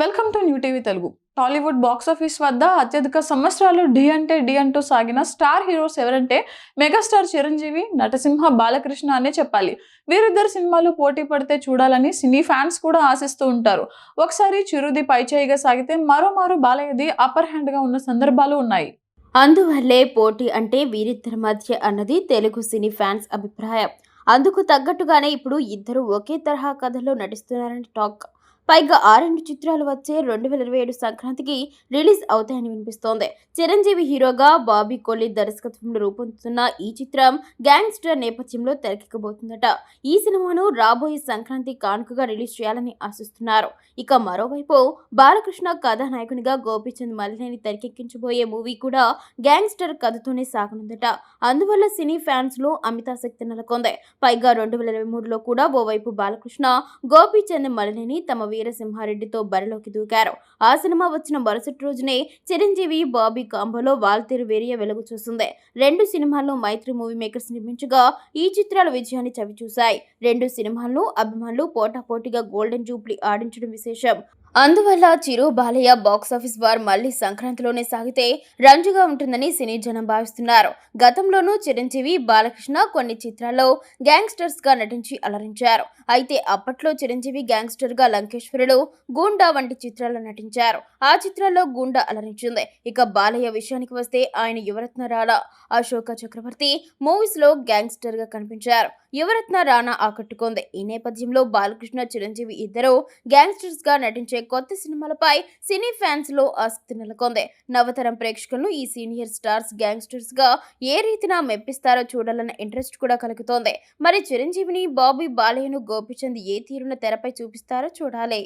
Welcome to new TV Telugu Tollywood box office వద్ద అత్యధిక సంవత్సరాలు డి అంటే డి అంటూ సాగిన స్టార్ హీరోస్ ఎవరంటే మెగాస్టార్ చిరంజీవి నటసింహ బాలకృష్ణ అనే చెప్పాలి. వీరిద్దరు సినిమాలు పోటీ పడితే చూడాలని సినీ ఫ్యాన్స్ కూడా ఆశిస్తూ ఉంటారు. ఒకసారి చిరుది పైచేయిగా సాగితే మరోమారు బాలయ్యది అప్పర్ హ్యాండ్గా ఉన్న సందర్భాలు ఉన్నాయి. అందువల్లే పోటీ అంటే వీరిద్దరి మధ్య అన్నది తెలుగు సినీ ఫ్యాన్స్ అభిప్రాయం. అందుకు తగ్గట్టుగానే ఇప్పుడు ఇద్దరు ఒకే తరహా కథలో నటిస్తున్నారని టాక్. పైగా ఆ రెండు చిత్రాలు వచ్చే రెండు వేల ఇరవై ఏడు సంక్రాంతికి రిలీజ్ అవుతాయని వినిపిస్తోంది. చిరంజీవి హీరోగా బాబీ కోహ్లీ దర్శకత్వంలో రూపొందుతున్న ఈ చిత్రం గ్యాంగ్స్టర్ నేపథ్యంలో తెరకెక్కబోతుందట. ఈ సినిమాను రాబోయే సంక్రాంతి కానుకగా రిలీజ్ చేయాలని ఆశిస్తున్నారు. ఇక మరోవైపు బాలకృష్ణ కథానాయకునిగా గోపీచంద్ మలినేని తెరకెక్కించబోయే మూవీ కూడా గ్యాంగ్స్టర్ కథతోనే సాగనుందట. అందువల్ల సినీ ఫ్యాన్స్లో అమితాశక్తి నెలకొంది. పైగా రెండు వేల ఇరవై మూడులో కూడా ఓవైపు బాలకృష్ణ గోపీచంద్ మలినేని తమ వీరసింహారెడ్డితో బరిలోకి దూకారు. ఆ సినిమా వచ్చిన మరుసటి రోజునే చిరంజీవి బాబీ కాంబోలో వాల్తేరు వేరియ వెలుగు చూస్తుంది రెండు సినిమాల్లో మైత్రి మూవీ మేకర్స్ నిర్మించగా ఈ చిత్రాల విజయాన్ని చవిచూశాయి. రెండు సినిమాలను అభిమానులు పోటాపోటీగా గోల్డెన్ జూబ్లీ ఆడించడం విశేషం. అందువల్ల చిరు బాలయ్య బాక్సాఫీస్ వార్ మళ్ళీ సంక్రాంతిలోనే సాగితే రంజుగా ఉంటుందని సినీ జనం భావిస్తున్నారు. గతంలోనూ చిరంజీవి బాలకృష్ణ కొన్ని చిత్రాల్లో గ్యాంగ్స్టర్స్గా నటించి అలరించారు. అయితే అప్పట్లో చిరంజీవి గ్యాంగ్స్టర్గా లంకేశ్వరుడు గూండా వంటి చిత్రాల్లో నటించారు. ఆ చిత్రాల్లో గూండా అలరించింది. ఇక బాలయ్య విషయానికి వస్తే ఆయన యువరత్న రాణా అశోక చక్రవర్తి మూవీస్లో గ్యాంగ్స్టర్గా కనిపించారు. యువరత్న రాణా ఆకట్టుకుంది. ఈ నేపథ్యంలో బాలకృష్ణ చిరంజీవి ఇద్దరు గ్యాంగ్స్టర్స్గా నటించే కొత్త సినిమాలపై సినీ ఫ్యాన్స్లో ఆసక్తి నెలకొంది. నవతరం ప్రేక్షకులను ఈ సీనియర్ స్టార్స్ గ్యాంగ్స్టర్స్గా ఏ రీతిన మెప్పిస్తారో చూడాలన్న ఇంట్రెస్ట్ కూడా కలుగుతోంది. మరి చిరంజీవిని బాబీ బాలయ్యను గోపిచంద్ ఏ తీరున తెరపై చూపిస్తారో చూడాలి.